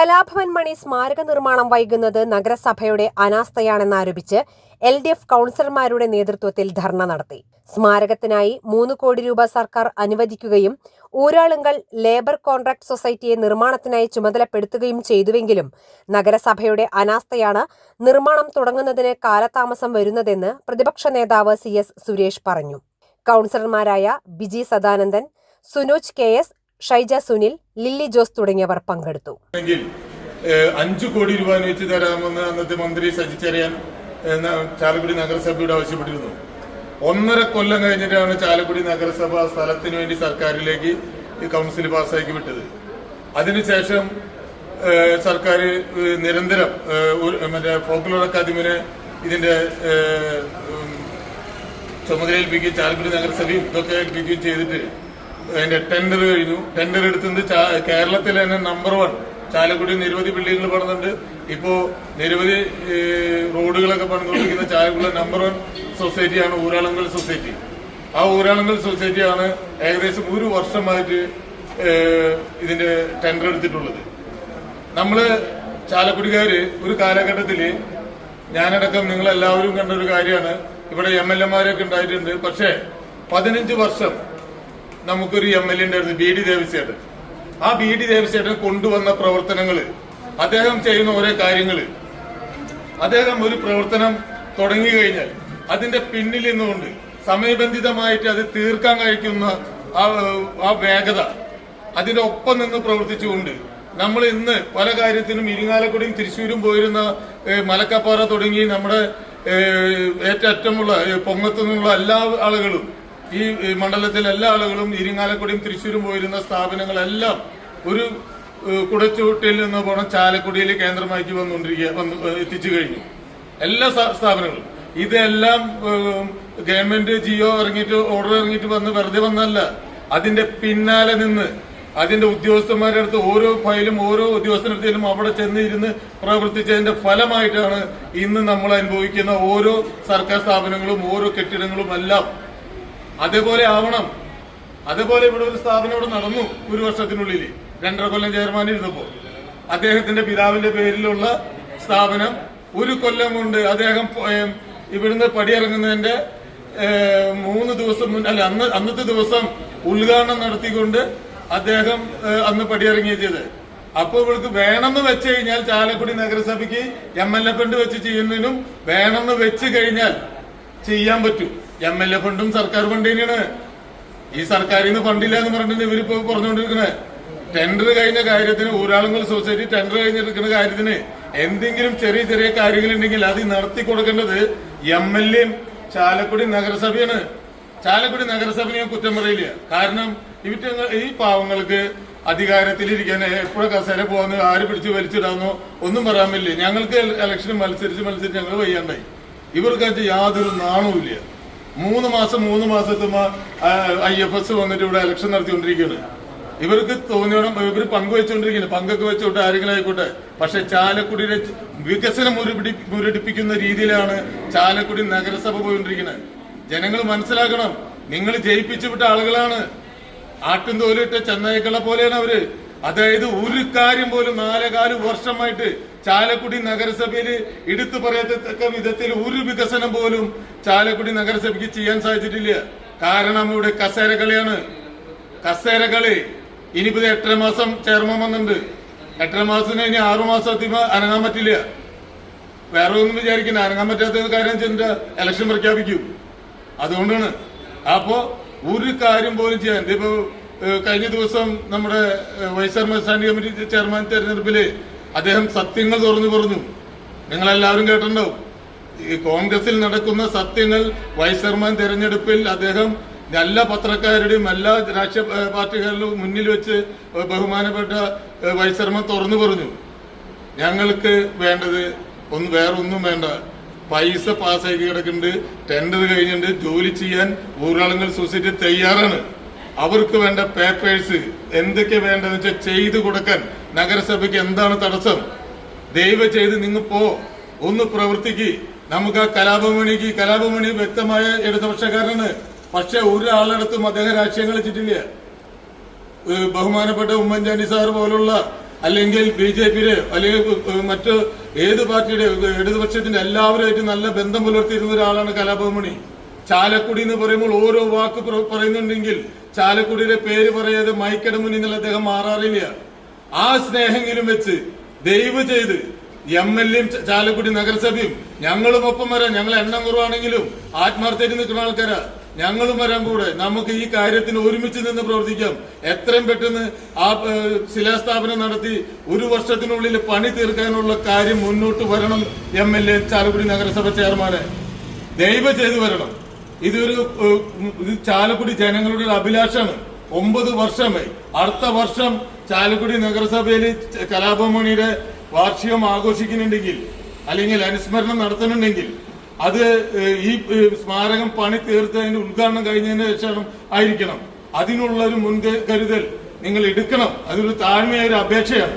കലാഭവൻ മണി സ്മാരക നിർമ്മാണം വൈകുന്നത് നഗരസഭയുടെ അനാസ്ഥയാണെന്നാരോപിച്ച് എൽ ഡി എഫ് കൌൺസിലർമാരുടെ നേതൃത്വത്തിൽ ധർണ നടത്തി. സ്മാരകത്തിനായി മൂന്ന് കോടി രൂപ സർക്കാർ അനുവദിക്കുകയും ഊരാളുങ്കൽ ലേബർ കോൺട്രാക്ട് സൊസൈറ്റിയെ നിർമ്മാണത്തിനായി ചുമതലപ്പെടുത്തുകയും ചെയ്തുവെങ്കിലും നഗരസഭയുടെ അനാസ്ഥയാണ് നിർമ്മാണം തുടങ്ങുന്നതിന് കാലതാമസം വരുന്നതെന്ന് പ്രതിപക്ഷ നേതാവ് സി എസ് സുരേഷ് പറഞ്ഞു. കൗൺസിലർമാരായ ബിജി സദാനന്ദൻ സുനോജ് കെ എസ് ഷൈജ സുനിൽ ലില്ലി ജോസ് തുടങ്ങിയവർ പങ്കെടുത്തു. അഞ്ചു കോടി രൂപ അനുവദിച്ചു തരാമെന്ന് അന്നത്തെ മന്ത്രി സജിച്ചറിയാൻ ചാലക്കുടി നഗരസഭയോട് ആവശ്യപ്പെട്ടിരുന്നു. ഒന്നര കൊല്ലം കഴിഞ്ഞിട്ടാണ് ചാലക്കുടി നഗരസഭ സ്ഥലത്തിന് വേണ്ടി സർക്കാരിലേക്ക് കൗൺസിൽ പാസ്സാക്കി വിട്ടത്. അതിനുശേഷം സർക്കാർ നിരന്തരം മറ്റേ ഫോക്ലോർ അക്കാദമിനെ ഇതിന്റെ ഏഹ്, ഉം, ചുമതല ഏൽപ്പിക്കുകയും ചാലക്കുടി നഗരസഭയും ഇതൊക്കെ ഏൽപ്പിക്കുകയും ചെയ്തിട്ട് അതിന്റെ ടെൻഡർ കഴിഞ്ഞു. ടെൻഡർ എടുത്തത് കേരളത്തിൽ തന്നെ നമ്പർ വൺ ചാലക്കുടി നിരവധി ബിൽഡിങ്ങുകൾ പണിതുണ്ട്. ഇപ്പോ നിരവധി റോഡുകളൊക്കെ പണിതുകൊണ്ടിരിക്കുന്ന ചാലക്കുടി നമ്പർ വൺ സൊസൈറ്റിയാണ് ഊരാളങ്കൽ സൊസൈറ്റി ആ ഊരാളങ്കൽ സൊസൈറ്റിയാണ് ഏകദേശം ഒരു വർഷമായിട്ട് ഇതിന്റെ ടെൻഡർ എടുത്തിട്ടുള്ളത്. നമ്മൾ ചാലക്കുടിക്കാര് ഒരു കാലഘട്ടത്തിൽ ഞാനടക്കം നിങ്ങൾ എല്ലാവരും കണ്ട ഒരു കാര്യമാണ്. ഇവിടെ എം എൽ എമാരൊക്കെ ഉണ്ടായിട്ടുണ്ട്. പക്ഷേ പതിനഞ്ച് വർഷം നമുക്കൊരു എം എൽ എ ഉണ്ടായിരുന്നു ബി ഡി ദേവസേട്ടൻ ആ ബി ഡി ദേവസേട്ടൻ കൊണ്ടുവന്ന പ്രവർത്തനങ്ങൾ അദ്ദേഹം ചെയ്യുന്ന ഓരോ കാര്യങ്ങൾ അദ്ദേഹം ഒരു പ്രവർത്തനം തുടങ്ങി കഴിഞ്ഞാൽ അതിന്റെ പിന്നിൽ നിന്നുകൊണ്ട് സമയബന്ധിതമായിട്ട് അത് തീർക്കാൻ കഴിക്കുന്ന ആ ആ വേഗത അതിന്റെ ഒപ്പം നിന്ന് പ്രവർത്തിച്ചുകൊണ്ട് നമ്മൾ ഇന്ന് പല കാര്യത്തിനും ഇരിങ്ങാലക്കുടിയും തൃശ്ശൂരും പോയിരുന്ന മലക്കപ്പാറ തുടങ്ങി നമ്മുടെ ഏറ്ററ്റമുള്ള ഏഹ്, പൊങ്ങത്തു നിന്നുള്ള എല്ലാ ആളുകളും ഈ മണ്ഡലത്തിലെ എല്ലാ ആളുകളും ഇരിങ്ങാലക്കുടിയും തൃശ്ശൂരും പോയിരുന്ന സ്ഥാപനങ്ങളെല്ലാം ഒരു കുടച്ചൂട്ടിൽ നിന്ന് പോണ ചാലക്കുടിയിൽ കേന്ദ്രമാക്കി വന്നുകൊണ്ടിരിക്കുക വന്ന് എത്തിച്ചു കഴിഞ്ഞു. എല്ലാ സ്ഥാപനങ്ങളും. ഇതെല്ലാം ഗവൺമെന്റ് ജിയോ ഇറങ്ങിയിട്ട് ഓർഡർ ഇറങ്ങിയിട്ട് വന്ന് വെറുതെ വന്നല്ല അതിന്റെ പിന്നാലെ നിന്ന് അതിന്റെ ഉദ്യോഗസ്ഥന്മാരുടെ അടുത്ത് ഓരോ ഫയലും ഓരോ ഉദ്യോഗസ്ഥനടുത്തേലും അവിടെ ചെന്ന് ഇരുന്ന് പ്രവർത്തിച്ചതിന്റെ ഫലമായിട്ടാണ് ഇന്ന് നമ്മൾ അനുഭവിക്കുന്ന ഓരോ സർക്കാർ സ്ഥാപനങ്ങളും ഓരോ കെട്ടിടങ്ങളും എല്ലാം അതേപോലെ ആവണം. അതേപോലെ ഇവിടെ ഒരു സ്ഥാപനം ഇവിടെ നടന്നു ഒരു വർഷത്തിനുള്ളിൽ രണ്ടര കൊല്ലം ചെയർമാൻ ഇരുന്നപ്പോ. അദ്ദേഹത്തിന്റെ പിതാവിന്റെ പേരിലുള്ള സ്ഥാപനം ഒരു കൊല്ലം കൊണ്ട് അദ്ദേഹം ഇവിടുന്ന് പടിയിറങ്ങുന്നതിന്റെ മൂന്ന് ദിവസം മുൻ അല്ല അന്ന് അന്നത്തെ ദിവസം ഉദ്ഘാടനം നടത്തിക്കൊണ്ട് അദ്ദേഹം അന്ന് പടിയിറങ്ങിയ ചെയ്ത് അപ്പൊ ഇവർക്ക് വേണമെന്ന് വെച്ച് കഴിഞ്ഞാൽ ചാലക്കുടി നഗരസഭയ്ക്ക് എം എൽ എ ഫണ്ട് വെച്ച് ചെയ്യുന്നതിനും വേണമെന്ന് വെച്ച് കഴിഞ്ഞാൽ ചെയ്യാൻ പറ്റും. എം എൽ എ ഫണ്ടും സർക്കാർ ഫണ്ട് തന്നെയാണ് ഈ സർക്കാരിൽ നിന്ന് ഫണ്ടില്ല എന്ന് പറഞ്ഞിട്ട് ഇവരിപ്പോ പറഞ്ഞുകൊണ്ടിരിക്കുന്നത് ടെൻഡർ കഴിഞ്ഞ കാര്യത്തിന് ഊരാളുങ്കൽ സൊസൈറ്റി ടെൻഡർ കഴിഞ്ഞിരിക്കുന്ന കാര്യത്തിന് എന്തെങ്കിലും ചെറിയ ചെറിയ കാര്യങ്ങളുണ്ടെങ്കിൽ അത് നടത്തി കൊടുക്കേണ്ടത് എം എൽ എയും ചാലക്കുടി നഗരസഭയാണ്. ചാലക്കുടി നഗരസഭ ഞാൻ കുറ്റം പറയില്ല. കാരണം ഇവറ്റ ഈ പാവങ്ങൾക്ക് അധികാരത്തിലിരിക്കാൻ എപ്പോഴും കസേര പോകുന്ന ആര് പിടിച്ച് വലിച്ചിടാന്നോ ഒന്നും പറയാൻ പറ്റില്ല. ഞങ്ങൾക്ക് ഇലക്ഷന് മത്സരിച്ച് മത്സരിച്ച് ഞങ്ങൾ വയ്യാണ്ടായി. ഇവർക്കത് യാതൊരു നാണവുമില്ല. മൂന്ന് മാസം മൂന്ന് മാസത്തുമ്പോ ഐ എഫ് എസ് വന്നിട്ട് ഇവിടെ ഇലക്ഷൻ നടത്തിക്കൊണ്ടിരിക്കുകയാണ്. ഇവർക്ക് തോന്നിയോണം ഇവർ പങ്കുവെച്ചുകൊണ്ടിരിക്കുന്നു പങ്കൊക്കെ വെച്ചോട്ടെ ആരെങ്കിലും ആയിക്കോട്ടെ. പക്ഷെ ചാലക്കുടിയുടെ വികസനം മുരടി മുരടിപ്പിക്കുന്ന രീതിയിലാണ് ചാലക്കുടി നഗരസഭ പോയിക്കൊണ്ടിരിക്കുന്നത്. ജനങ്ങൾ മനസ്സിലാക്കണം. നിങ്ങൾ ജയിപ്പിച്ചു വിട്ട ആളുകളാണ്. ആട്ടും തോലിട്ട ചെന്നൈക്കളെ പോലെയാണ് അവർ. അതായത് ഒരു കാര്യം പോലും നാലേകാൽ വർഷമായിട്ട് ചാലക്കുടി നഗരസഭയിൽ എടുത്തു പറയത്തക്ക വിധത്തിൽ ഒരു വികസനം പോലും ചാലക്കുടി നഗരസഭയ്ക്ക് ചെയ്യാൻ സാധിച്ചിട്ടില്ല. കാരണം ഇവിടെ കസേരകളിയാണ്. കസേരകളി കസേര കളി ഇനിയിപ്പോ എട്ടര മാസം ചെയർമാൻ വന്നിട്ടുണ്ട്. എട്ടര മാസം കഴിഞ്ഞ് ആറു മാസം അനങ്ങാൻ പറ്റില്ല. വേറെ ഒന്നും വിചാരിക്കുന്ന അനങ്ങാൻ പറ്റാത്ത കാര്യം ചെന്നിട്ട് ഇലക്ഷൻ പ്രഖ്യാപിക്കും. അതുകൊണ്ടാണ്. അപ്പോ ഒരു കാര്യം പോലും ചെയ്യാൻ ഇപ്പൊ കഴിഞ്ഞ ദിവസം നമ്മുടെ വൈസ് സ്റ്റാൻഡിംഗ് കമ്മിറ്റി ചെയർമാൻ തെരഞ്ഞെടുപ്പിൽ അദ്ദേഹം സത്യങ്ങൾ തുറന്നു പറഞ്ഞു. നിങ്ങളെല്ലാവരും കേട്ടിട്ടുണ്ടാവും. ഈ കോൺഗ്രസിൽ നടക്കുന്ന സത്യങ്ങൾ വൈസ് ചെയർമാൻ തെരഞ്ഞെടുപ്പിൽ അദ്ദേഹം എല്ലാ പത്രക്കാരുടെയും എല്ലാ രാഷ്ട്രീയ ഏഹ്, മുന്നിൽ വെച്ച് ബഹുമാനപ്പെട്ട വൈസ് ചെയർമാൻ തുറന്നു പറഞ്ഞു. ഞങ്ങൾക്ക് വേണ്ടത് ഒന്ന് വേറെ ഒന്നും വേണ്ട. പൈസ പാസ്സാക്കി കിടക്കുന്നുണ്ട് ടെൻഡർ കഴിഞ്ഞിട്ടുണ്ട് ജോലി ചെയ്യാൻ ഊരാളുങ്ങൾ സൊസൈറ്റി തയ്യാറാണ്. അവർക്ക് വേണ്ട പേപ്പേഴ്സ് എന്തൊക്കെ വേണ്ടതെന്ന് വെച്ചാൽ ചെയ്തു കൊടുക്കാൻ നഗരസഭയ്ക്ക് എന്താണ് തടസ്സം? ദയവ് ചെയ്ത് നിങ്ങൾ പോ. ഒന്ന് പ്രവർത്തിക്ക്. നമുക്ക് ആ കലാപമണിക്ക് കലാപമണി വ്യക്തമായ ഇടതുപക്ഷക്കാരനാണ്. പക്ഷെ ഒരാളടുത്തും അദ്ദേഹം രാഷ്ട്രീയം കളിച്ചിട്ടില്ല ബഹുമാനപ്പെട്ട ഉമ്മൻചാണ്ടി സാർ പോലുള്ള അല്ലെങ്കിൽ ബി ജെ പിയുടെ അല്ലെങ്കിൽ മറ്റു ഏത് പാർട്ടിയുടെ ഇടതുപക്ഷത്തിന്റെ എല്ലാവരുമായിട്ട് നല്ല ബന്ധം പുലർത്തിയിരുന്ന ഒരാളാണ് കലാഭവമണി ചാലക്കുടി എന്ന് പറയുമ്പോൾ ഓരോ വാക്ക് പറയുന്നുണ്ടെങ്കിൽ ചാലക്കുടിയുടെ പേര് പറയാതെ മൈക്കട മുന്നിൽ നിന്ന് അദ്ദേഹം മാറാറില്ല. ആ സ്നേഹെങ്കിലും വെച്ച് ദയവ് ചെയ്ത് എം എൽ എയും ചാലക്കുടി നഗരസഭയും ഞങ്ങളും ഒപ്പം വരാം. ഞങ്ങൾ എണ്ണം കുറവാണെങ്കിലും ആത്മാർത്ഥയിൽ നിൽക്കുന്ന ആൾക്കാരാ. ഞങ്ങളും വരാൻ കൂടെ നമുക്ക് ഈ കാര്യത്തിന് ഒരുമിച്ച് നിന്ന് പ്രവർത്തിക്കാം. എത്രയും പെട്ടെന്ന് ആ ശിലാസ്ഥാപനം നടത്തി ഒരു വർഷത്തിനുള്ളിൽ പണി തീർക്കാനുള്ള കാര്യം മുന്നോട്ട് വരണം എം എൽ എ ചാലക്കുടി നഗരസഭ ചെയർമാനെ. ദയവ് ചെയ്തു വരണം. ഇതൊരു ഇത് ചാലക്കുടി ജനങ്ങളുടെ ഒരു അഭിലാഷമാണ്. ഒമ്പത് വർഷമായി. അടുത്ത വർഷം ചാലക്കുടി നഗരസഭയിൽ കലാപമണിയുടെ വാർഷികം ആഘോഷിക്കുന്നുണ്ടെങ്കിൽ അല്ലെങ്കിൽ അനുസ്മരണം നടത്തുന്നുണ്ടെങ്കിൽ അത് ഈ സ്മാരകം പണി തീർത്തതിന് ഉദ്ഘാടനം കഴിഞ്ഞതിന് ശേഷം ആയിരിക്കണം. അതിനുള്ള ഒരു മുൻകരുതൽ നിങ്ങൾ എടുക്കണം. അതൊരു താഴ്മയായ ഒരു അപേക്ഷയാണ്.